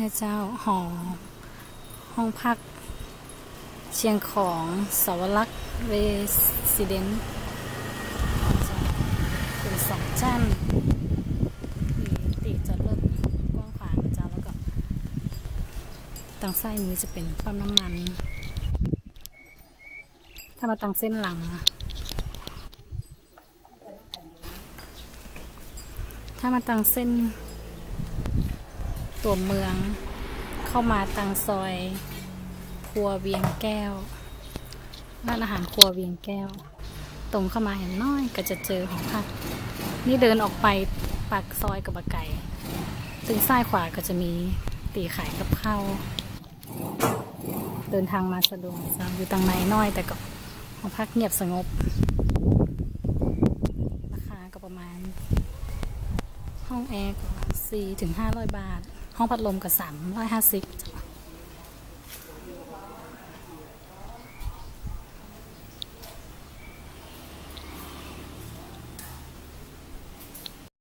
แม่เจ้าหอห้องพัก เชียงของสวรักษ์เรสิเดนเป็นสองชั้นมีตีจอดรถกว้างขวางนะเจ้าแล้วก็ทางซ้ายมือจะเป็นปั๊มน้ำมัน ถ้ามาตังเส้นหลังอะถ้ามาตังเส้น ตัวเมือง เข้ามาตังซอย ครัวเวียงแก้วร้านอาหารครัวเวียงแก้ว ตรงเข้ามาเห็นน้อยก็จะเจอของพัก นี่เดินออกไปปากซอยกับบะไก่ถึงซ้ายขวาก็จะมีตีขายกับข้าวเดินทางมาสะดวกจ้ะอยู่ตังในน้อยแต่ก็ของพักเงียบสงบ ราคาก็ประมาณ ห้องแอร์ก็สี่ถึงห้าร้อยบาท ห้องพัดลมกับสามร้อยห้าสิบ